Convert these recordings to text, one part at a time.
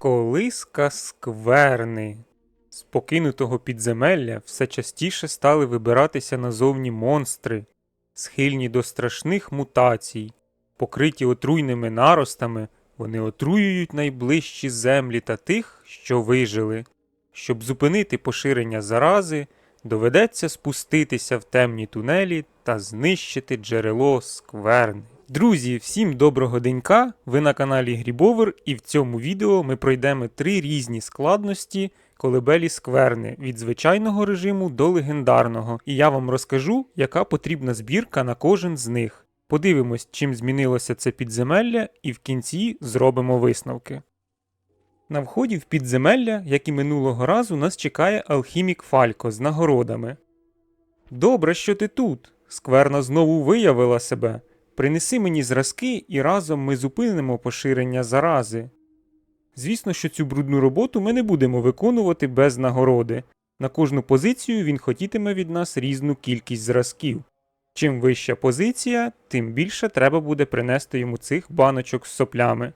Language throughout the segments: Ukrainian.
Колиска скверни. З покинутого підземелля все частіше стали вибиратися назовні монстри, схильні до страшних мутацій. Покриті отруйними наростами, вони отруюють найближчі землі та тих, що вижили. Щоб зупинити поширення зарази, доведеться спуститися в темні тунелі та знищити джерело скверни. Друзі, всім доброго денька! Ви на каналі Грібовер, і в цьому відео ми пройдемо три різні складності колебелі скверни від звичайного режиму до легендарного, і я вам розкажу, яка потрібна збірка на кожен з них. Подивимось, чим змінилося це підземелля, і в кінці зробимо висновки. На вході в підземелля, як і минулого разу, нас чекає алхімік Фалько з нагородами. Добре, що ти тут. Скверна знову виявила себе. Принеси мені зразки, і разом ми зупинимо поширення зарази. Звісно, що цю брудну роботу ми не будемо виконувати без нагороди. На кожну позицію він хотітиме від нас різну кількість зразків. Чим вища позиція, тим більше треба буде принести йому цих баночок з соплями.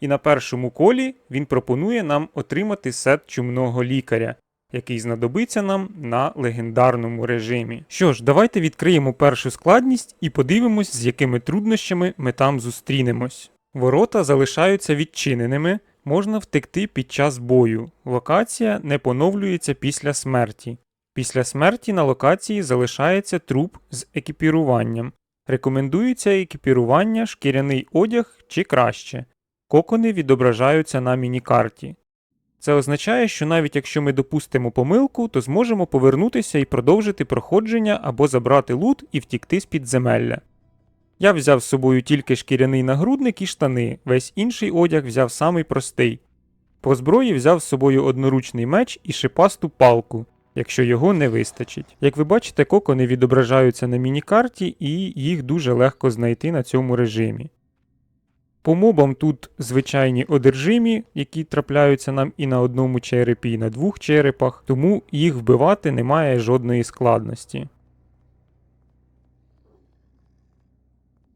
І на першому колі він пропонує нам отримати сет чумного лікаря, який знадобиться нам на легендарному режимі. Що ж, давайте відкриємо першу складність і подивимось, з якими труднощами ми там зустрінемось. Ворота залишаються відчиненими, можна втекти під час бою. Локація не поновлюється після смерті. Після смерті на локації залишається труп з екіпіруванням. Рекомендується екіпірування, шкіряний одяг чи краще. Кокони відображаються на мінікарті. Це означає, що навіть якщо ми допустимо помилку, то зможемо повернутися і продовжити проходження або забрати лут і втікти з підземелля. Я взяв з собою тільки шкіряний нагрудник і штани, весь інший одяг взяв самий простий. По зброї взяв з собою одноручний меч і шипасту палку, якщо його не вистачить. Як ви бачите, кокони відображаються на мінікарті і їх дуже легко знайти на цьому режимі. По мобам тут звичайні одержимі, які трапляються нам і на одному черепі, і на двох черепах, тому їх вбивати немає жодної складності.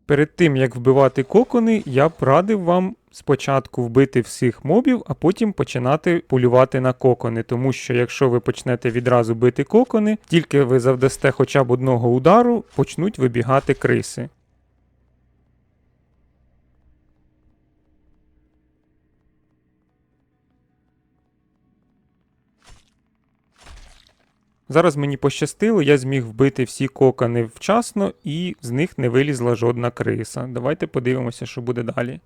Перед тим як вбивати кокони, я б радив вам спочатку вбити всіх мобів, а потім починати полювати на кокони, тому що якщо ви почнете відразу бити кокони, тільки ви завдасте хоча б одного удару, почнуть вибігати криси. Зараз мені пощастило, я зміг вбити всі кокони вчасно, і з них не вилізла жодна криса. Давайте подивимося, що буде далі.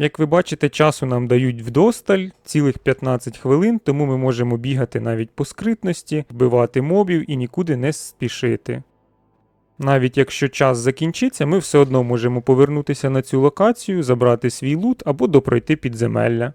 Як ви бачите, часу нам дають вдосталь, цілих 15 хвилин, тому ми можемо бігати навіть по скритності, вбивати мобів і нікуди не спішити. Навіть якщо час закінчиться, ми все одно можемо повернутися на цю локацію, забрати свій лут або допройти підземелля.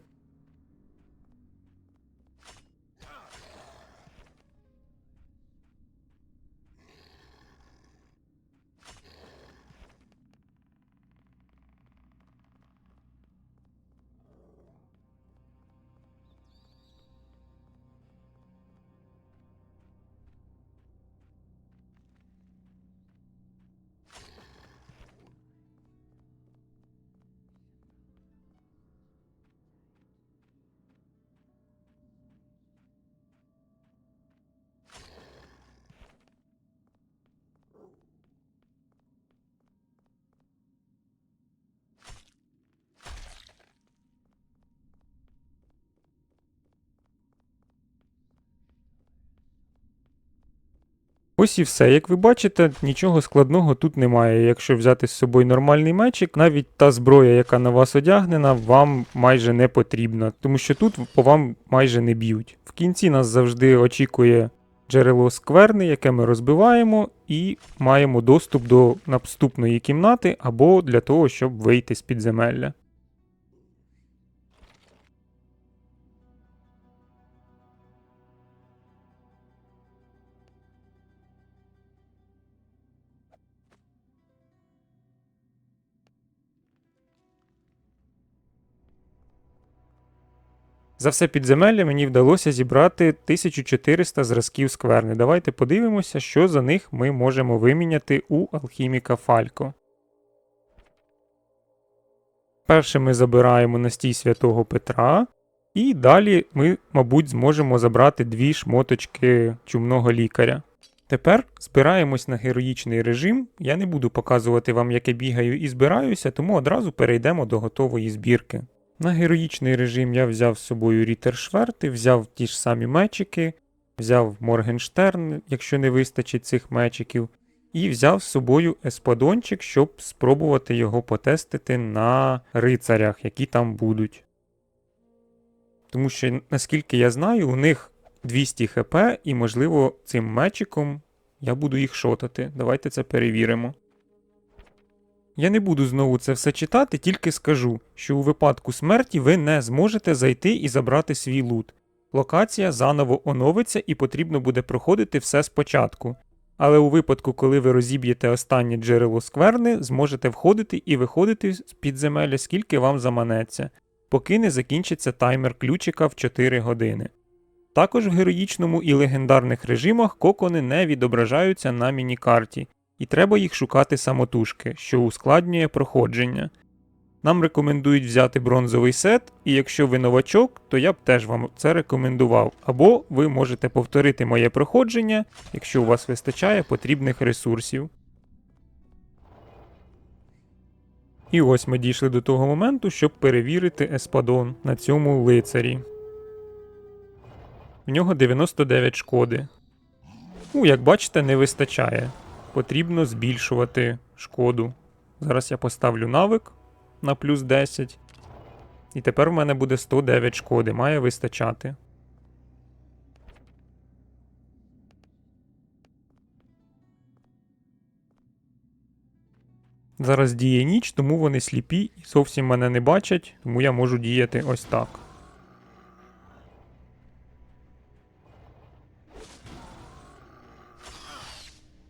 Ось і все. Як ви бачите, нічого складного тут немає. Якщо взяти з собою нормальний мечик, навіть та зброя, яка на вас одягнена, вам майже не потрібна, тому що тут по вам майже не б'ють. В кінці нас завжди очікує джерело скверни, яке ми розбиваємо, і маємо доступ до наступної кімнати або для того, щоб вийти з підземелля. За все підземелля мені вдалося зібрати 1400 зразків скверни. Давайте подивимося, що за них ми можемо виміняти у алхіміка Фалько. Перше ми забираємо настій святого Петра, і далі ми, мабуть, зможемо забрати дві шмоточки чумного лікаря. Тепер збираємось на героїчний режим. Я не буду показувати вам, як я бігаю і збираюся, тому одразу перейдемо до готової збірки. На героїчний режим я взяв з собою рітершверти, взяв ті ж самі мечики, взяв Моргенштерн, якщо не вистачить цих мечиків, і взяв з собою еспадончик, щоб спробувати його потестити на рицарях, які там будуть. Тому що, наскільки я знаю, у них 200 хп, і, можливо, цим мечиком я буду їх шотати. Давайте це перевіримо. Я не буду знову це все читати, тільки скажу, що у випадку смерті ви не зможете зайти і забрати свій лут. Локація заново оновиться і потрібно буде проходити все спочатку. Але у випадку, коли ви розіб'єте останнє джерело скверни, зможете входити і виходити з підземелля, скільки вам заманеться, поки не закінчиться таймер ключика в 4 години. Також в героїчному і легендарних режимах кокони не відображаються на мінікарті, і треба їх шукати самотужки, що ускладнює проходження. Нам рекомендують взяти бронзовий сет, і якщо ви новачок, то я б теж вам це рекомендував. Або ви можете повторити моє проходження, якщо у вас вистачає потрібних ресурсів. І ось ми дійшли до того моменту, щоб перевірити еспадон на цьому лицарі. В нього 99 шкоди. Ну, як бачите, не вистачає. Потрібно збільшувати шкоду. Зараз я поставлю навик на плюс 10. І тепер в мене буде 109 шкоди, має вистачати. Зараз діє ніч, тому вони сліпі і зовсім мене не бачать, тому я можу діяти ось так.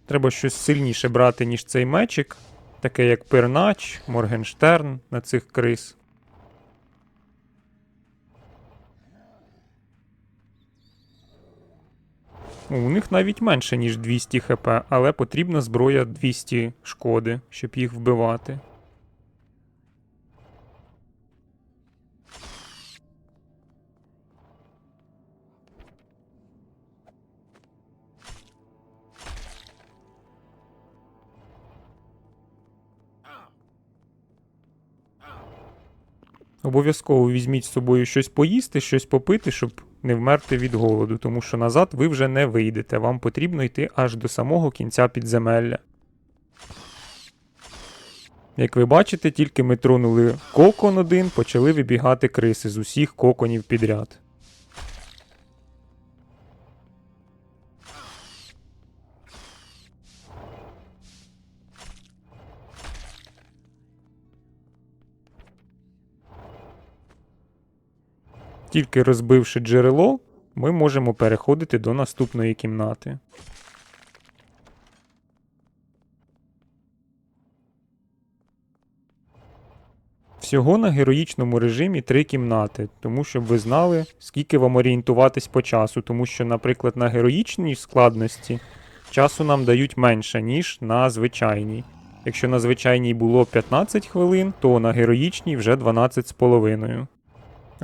Треба щось сильніше брати, ніж цей мечик, таке як Пернач, Моргенштерн на цих крис. У них навіть менше, ніж 200 хп, але потрібна зброя 200 шкоди, щоб їх вбивати. Обов'язково візьміть з собою щось поїсти, щось попити, щоб не вмерти від голоду, тому що назад ви вже не вийдете, вам потрібно йти аж до самого кінця підземелля. Як ви бачите, тільки ми тронули кокон один, почали вибігати криси з усіх коконів підряд. Тільки розбивши джерело, ми можемо переходити до наступної кімнати. Всього на героїчному режимі три кімнати, тому щоб ви знали, скільки вам орієнтуватись по часу, тому що, наприклад, на героїчній складності часу нам дають менше, ніж на звичайній. Якщо на звичайній було 15 хвилин, то на героїчній вже 12,5.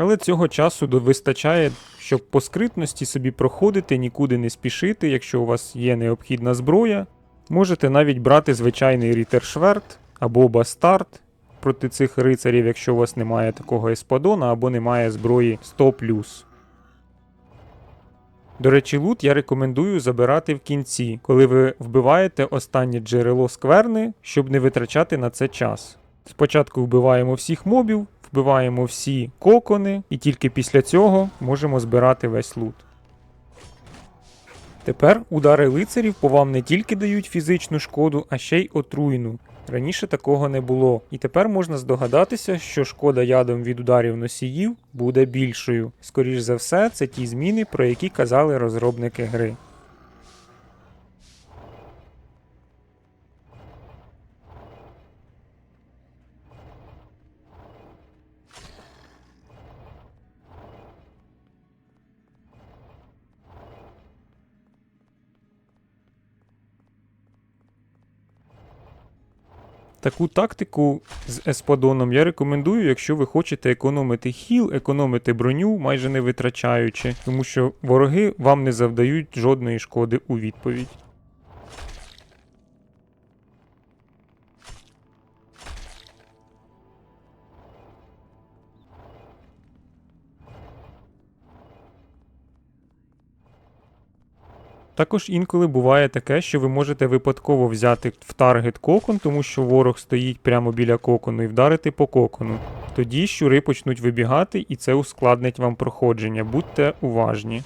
Але цього часу вистачає, щоб по скритності собі проходити, нікуди не спішити, якщо у вас є необхідна зброя. Можете навіть брати звичайний рітершверт або бастард проти цих рицарів, якщо у вас немає такого еспадона або немає зброї 100+. До речі, лут я рекомендую забирати в кінці, коли ви вбиваєте останнє джерело скверни, щоб не витрачати на це час. Спочатку вбиваємо всіх мобів, вбиваємо всі кокони, і тільки після цього можемо збирати весь лут. Тепер удари лицарів по вам не тільки дають фізичну шкоду, а ще й отруйну. Раніше такого не було, і тепер можна здогадатися, що шкода ядом від ударів носіїв буде більшою. Скоріш за все, це ті зміни, про які казали розробники гри. Таку тактику з еспадоном я рекомендую, якщо ви хочете економити хіл, економити броню, майже не витрачаючи, тому що вороги вам не завдають жодної шкоди у відповідь. Також інколи буває таке, що ви можете випадково взяти в таргет кокон, тому що ворог стоїть прямо біля кокону і вдарити по кокону. Тоді щури почнуть вибігати, і це ускладнить вам проходження. Будьте уважні.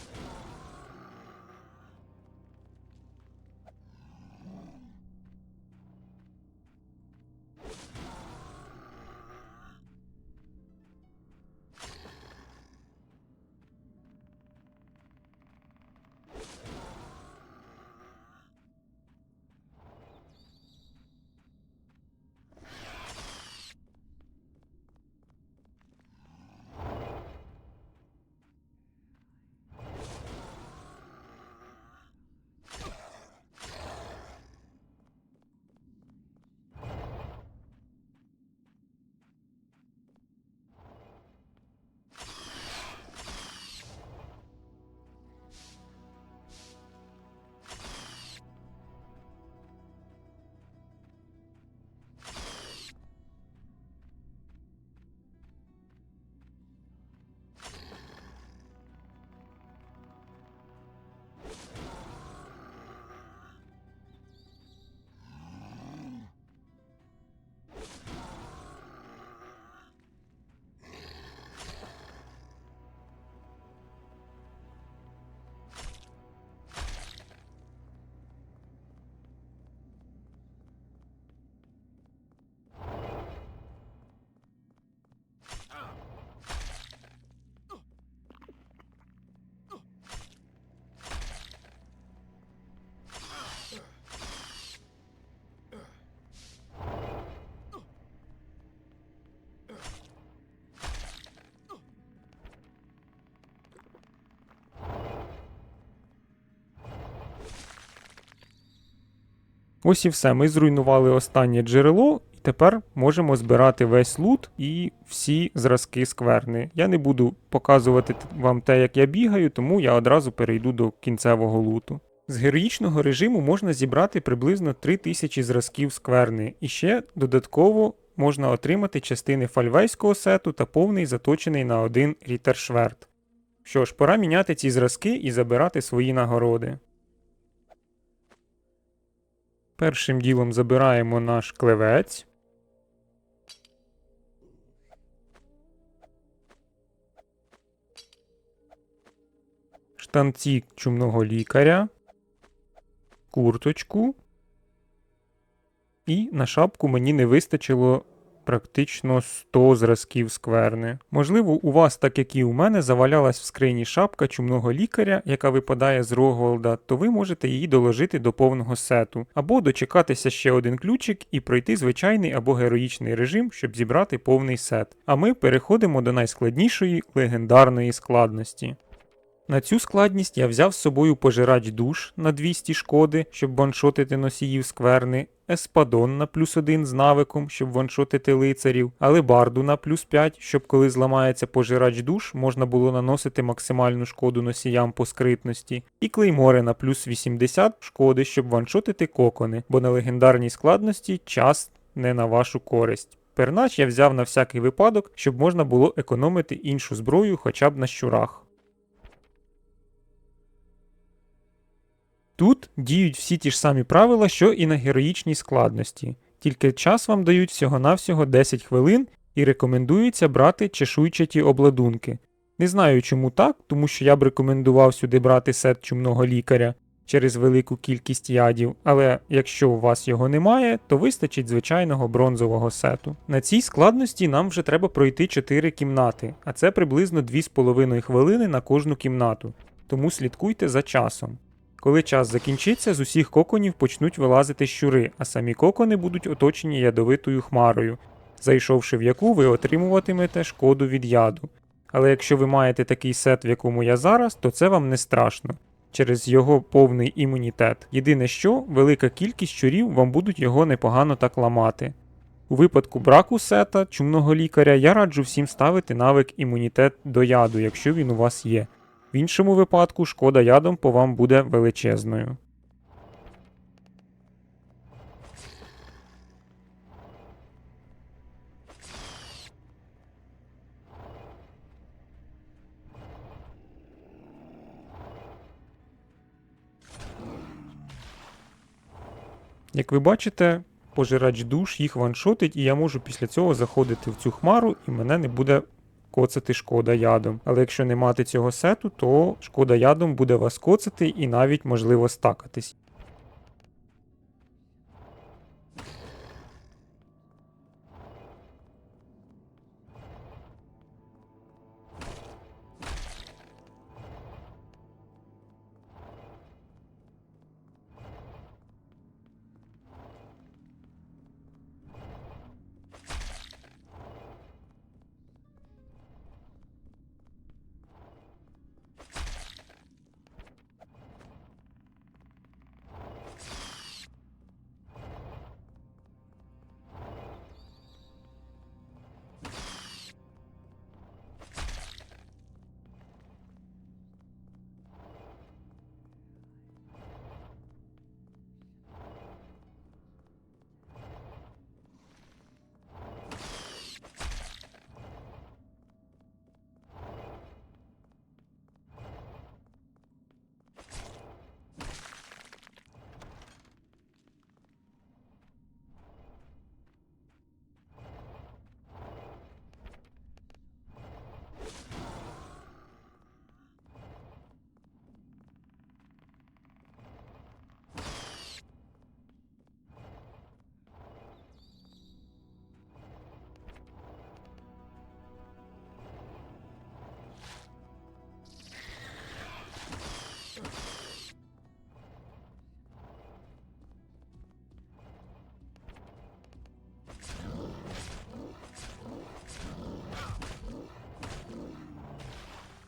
Ось і все. Ми зруйнували останнє джерело, і тепер можемо збирати весь лут і всі зразки скверни. Я не буду показувати вам те, як я бігаю, тому я одразу перейду до кінцевого луту. З героїчного режиму можна зібрати приблизно 3000 зразків скверни, і ще додатково можна отримати частини фальвейського сету та повний заточений на один рітершверт. Що ж, пора міняти ці зразки і забирати свої нагороди. Першим ділом забираємо наш клевець. Штанці чумного лікаря. Курточку. І на шапку мені не вистачило практично 100 зразків скверни. Можливо, у вас, так як і у мене, завалялась в скрині шапка чумного лікаря, яка випадає з Рогволда, то ви можете її доложити до повного сету, або дочекатися ще один ключик і пройти звичайний або героїчний режим, щоб зібрати повний сет. А ми переходимо до найскладнішої легендарної складності. На цю складність я взяв з собою пожирач душ на 200 шкоди, щоб ваншотити носіїв скверни, еспадон на плюс 1 з навиком, щоб ваншотити лицарів, алебарду на плюс 5, щоб коли зламається пожирач душ, можна було наносити максимальну шкоду носіям по скритності, і клеймори на плюс 80 шкоди, щоб ваншотити кокони, бо на легендарній складності час не на вашу користь. Пернач я взяв на всякий випадок, щоб можна було економити іншу зброю хоча б на щурах. Тут діють всі ті ж самі правила, що і на героїчній складності, тільки час вам дають всього-навсього 10 хвилин і рекомендується брати чешуйчаті обладунки. Не знаю чому так, тому що я б рекомендував сюди брати сет чумного лікаря через велику кількість ядів, але якщо у вас його немає, то вистачить звичайного бронзового сету. На цій складності нам вже треба пройти 4 кімнати, а це приблизно 2,5 хвилини на кожну кімнату, тому слідкуйте за часом. Коли час закінчиться, з усіх коконів почнуть вилазити щури, а самі кокони будуть оточені ядовитою хмарою, зайшовши в яку ви отримуватимете шкоду від яду. Але якщо ви маєте такий сет, в якому я зараз, то це вам не страшно. Через його повний імунітет. Єдине що, велика кількість щурів вам будуть його непогано так ламати. У випадку браку сета чумного лікаря я раджу всім ставити навик імунітет до яду, якщо він у вас є. В іншому випадку шкода ядом по вам буде величезною. Як ви бачите, пожирач душ їх ваншотить, і я можу після цього заходити в цю хмару, і мене не буде коцати шкода ядом. Але якщо не мати цього сету, то шкода ядом буде вас коцати і навіть можливо стакатись.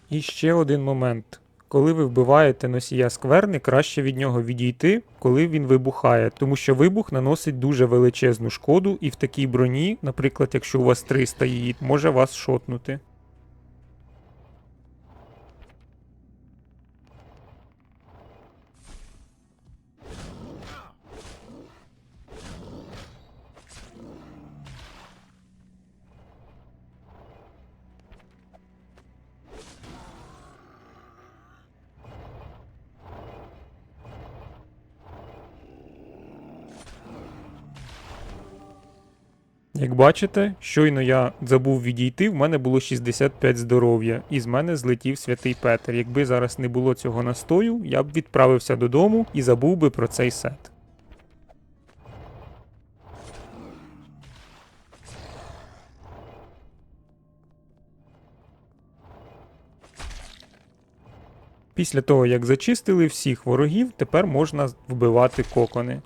І ще один момент. Коли ви вбиваєте носія скверни, краще від нього відійти, коли він вибухає, тому що вибух наносить дуже величезну шкоду, і в такій броні, наприклад, якщо у вас 300 її, може вас шотнути. Як бачите, щойно я забув відійти, в мене було 65 здоров'я, і з мене злетів святий Петр. Якби зараз не було цього настою, я б відправився додому і забув би про цей сет. Після того, як зачистили всіх ворогів, тепер можна вбивати кокони.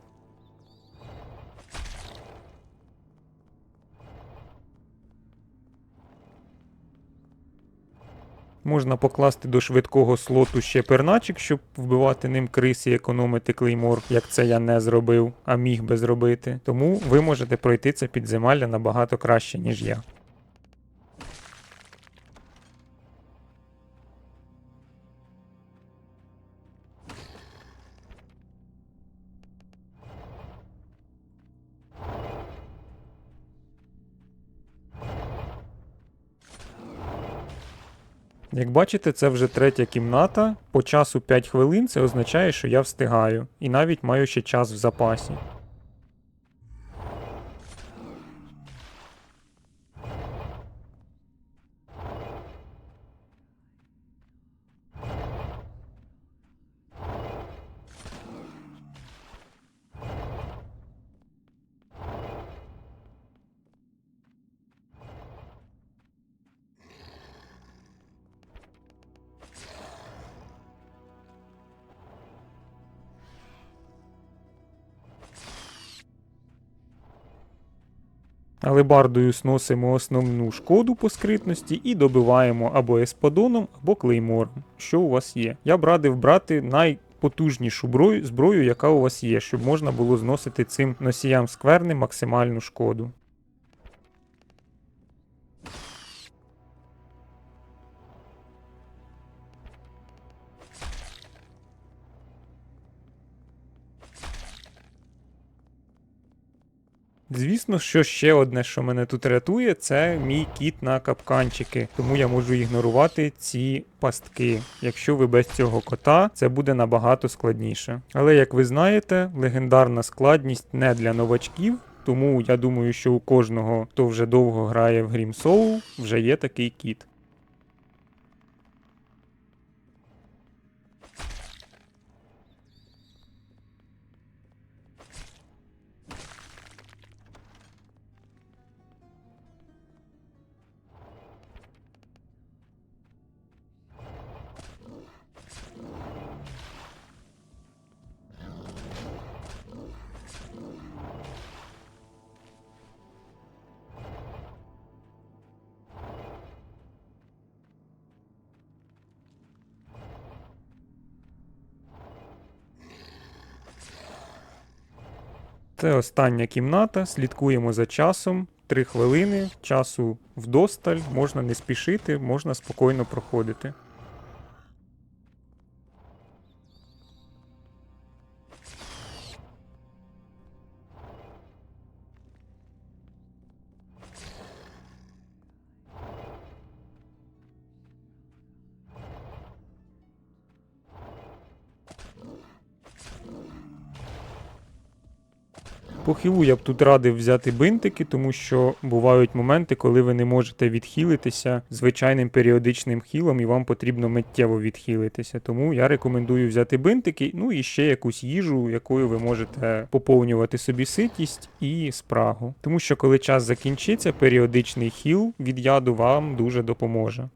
Можна покласти до швидкого слоту ще перначик, щоб вбивати ним крис і економити клеймор, як це я не зробив, а міг би зробити. Тому ви можете пройти це підземелля набагато краще, ніж я. Як бачите, це вже третя кімната. По часу 5 хвилин це означає, що я встигаю, і навіть маю ще час в запасі. Алебардою сносимо основну шкоду по скритності і добиваємо або еспадоном, або клеймором, що у вас є. Я б радив брати найпотужнішу брою, зброю, яка у вас є, щоб можна було зносити цим носіям скверни максимальну шкоду. Звісно, що ще одне, що мене тут рятує, це мій кіт на капканчики, тому я можу ігнорувати ці пастки. Якщо ви без цього кота, це буде набагато складніше. Але як ви знаєте, легендарна складність не для новачків. Тому я думаю, що у кожного, хто вже довго грає в Grim Soul, вже є такий кіт. Це остання кімната. Слідкуємо за часом. Три хвилини, часу вдосталь, можна не спішити, можна спокійно проходити. По я б тут радив взяти бинтики, тому що бувають моменти, коли ви не можете відхилитися звичайним періодичним хілом, і вам потрібно миттєво відхилитися. Тому я рекомендую взяти бинтики, ну і ще якусь їжу, якою ви можете поповнювати собі ситість і спрагу. Тому що коли час закінчиться, періодичний хіл від яду вам дуже допоможе.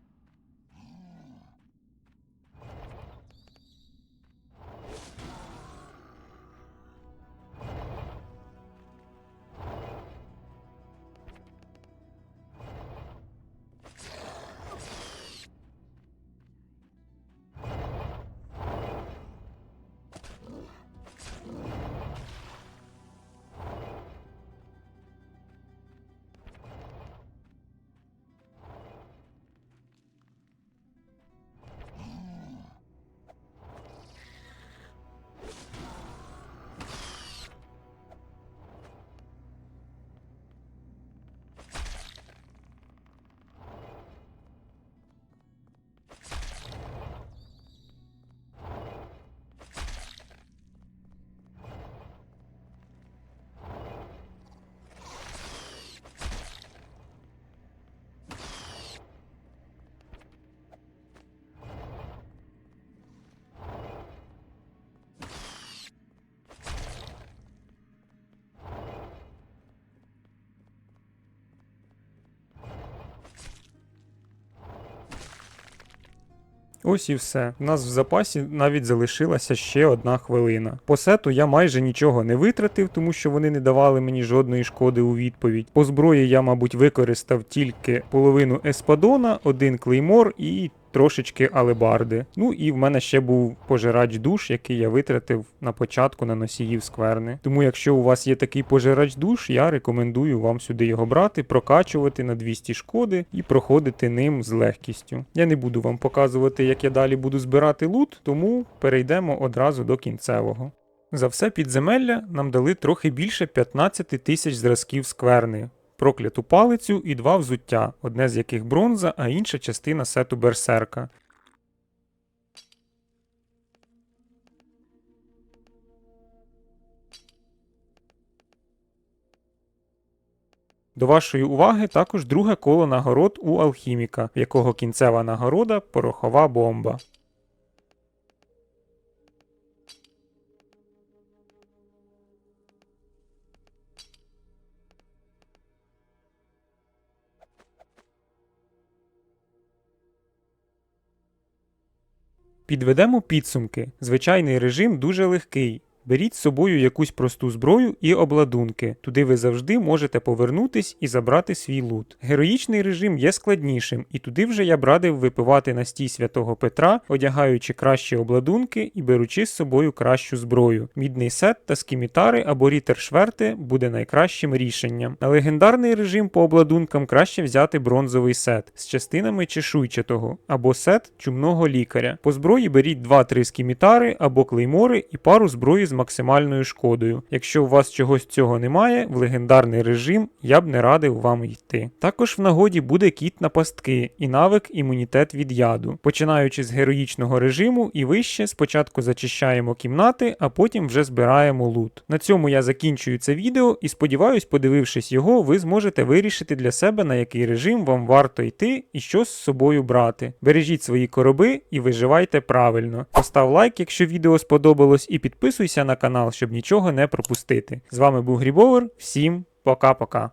Ось і все. У нас в запасі навіть залишилася ще одна хвилина. По сету я майже нічого не витратив, тому що вони не давали мені жодної шкоди у відповідь. По зброї я, мабуть, використав тільки половину еспадона, один клеймор і. Трошечки алебарди. Ну і в мене ще був пожирач душ, який я витратив на початку на носіїв скверни. Тому, якщо у вас є такий пожирач душ, я рекомендую вам сюди його брати, прокачувати на 200 шкоди і проходити ним з легкістю. Я не буду вам показувати, як я далі буду збирати лут, тому перейдемо одразу до кінцевого. За все підземелля нам дали трохи більше 15 тисяч зразків скверни, прокляту палицю і два взуття, одне з яких бронза, а інша частина сету берсерка. До вашої уваги також друге коло нагород у алхіміка, в якого кінцева нагорода порохова бомба. Підведемо підсумки. Звичайний режим дуже легкий. Беріть з собою якусь просту зброю і обладунки. Туди ви завжди можете повернутись і забрати свій лут. Героїчний режим є складнішим, і туди вже я б радив випивати настій святого Петра, одягаючи кращі обладунки і беручи з собою кращу зброю. Мідний сет та скімітари або рітер шверти буде найкращим рішенням. На легендарний режим по обладункам краще взяти бронзовий сет з частинами чешуйчатого або сет чумного лікаря. По зброї беріть 2-3 скімітари або клеймори і пару зброї з максимальною шкодою. Якщо у вас чогось цього немає, в легендарний режим я б не радив вам йти. Також в нагоді буде кіт на пастки і навик імунітет від яду. Починаючи з героїчного режиму і вище, спочатку зачищаємо кімнати, а потім вже збираємо лут. На цьому я закінчую це відео і сподіваюсь, подивившись його, ви зможете вирішити для себе на який режим вам варто йти і що з собою брати. Бережіть свої короби і виживайте правильно. Постав лайк, якщо відео сподобалось, і підписуйся на канал, щоб нічого не пропустити. З вами був Грібовер. Всім пока-пока.